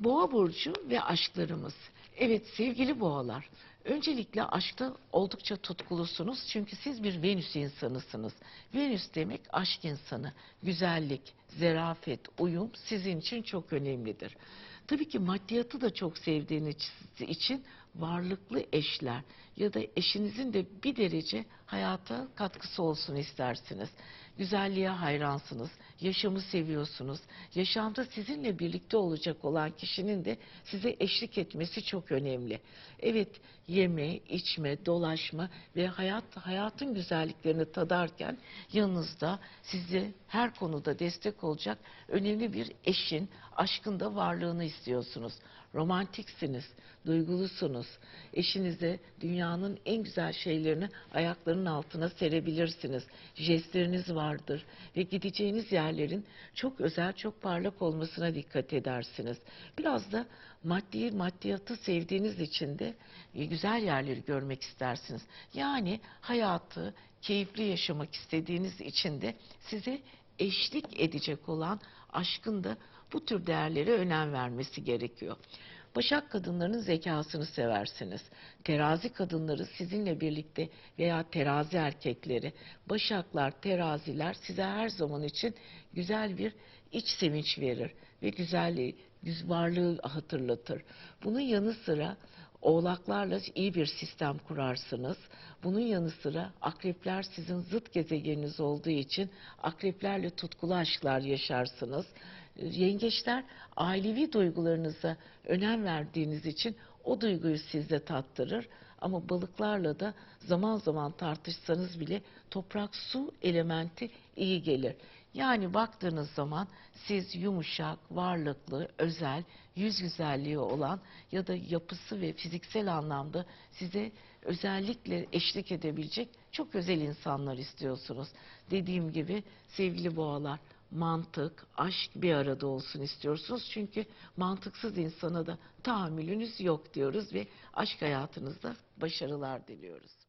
Boğa burcu ve aşklarımız. Evet sevgili boğalar. Öncelikle aşkta oldukça tutkulusunuz çünkü siz bir Venüs insanısınız. Venüs demek aşk insanı. Güzellik, zerafet, uyum sizin için çok önemlidir. Tabii ki maddiyatı da çok sevdiğiniz için varlıklı eşler ya da eşinizin de bir derece hayata katkısı olsun istersiniz. Güzelliğe hayransınız, yaşamı seviyorsunuz. Yaşamda sizinle birlikte olacak olan kişinin de size eşlik etmesi çok önemli. Evet, yeme, içme, dolaşma ve hayat hayatın güzelliklerini tadarken yanınızda size her konuda destek olacak önemli bir eşin, aşkın da varlığını istiyorsunuz. Romantiksiniz, duygulusunuz. Eşinize dünyanın en güzel şeylerini ayaklarının altına serebilirsiniz. Jestleriniz vardır ve gideceğiniz yerlerin çok özel, çok parlak olmasına dikkat edersiniz. Biraz da maddi maddiyatı sevdiğiniz için de e, güzel yerleri görmek istersiniz. Yani hayatı keyifli yaşamak istediğiniz için de size eşlik edecek olan aşkın da bu tür değerlere önem vermesi gerekiyor. Başak kadınlarının zekasını seversiniz. Terazi kadınları sizinle birlikte veya terazi erkekleri, başaklar, teraziler size her zaman için güzel bir iç sevinç verir ve güzelliği, güz varlığı hatırlatır. Bunun yanı sıra Oğlaklarla iyi bir sistem kurarsınız. Bunun yanı sıra akrepler sizin zıt gezegeniniz olduğu için akreplerle tutkulu aşklar yaşarsınız. Ee, Yengeçler ailevi duygularınıza önem verdiğiniz için o duyguyu sizde tattırır. Ama balıklarla da zaman zaman tartışsanız bile toprak su elementi iyi gelir. Yani baktığınız zaman siz yumuşak, varlıklı, özel, yüz güzelliği olan ya da yapısı ve fiziksel anlamda size özellikle eşlik edebilecek çok özel insanlar istiyorsunuz. Dediğim gibi sevgili boğalar mantık, aşk bir arada olsun istiyorsunuz. Çünkü mantıksız insana da tahammülünüz yok diyoruz ve aşk hayatınızda başarılar diliyoruz.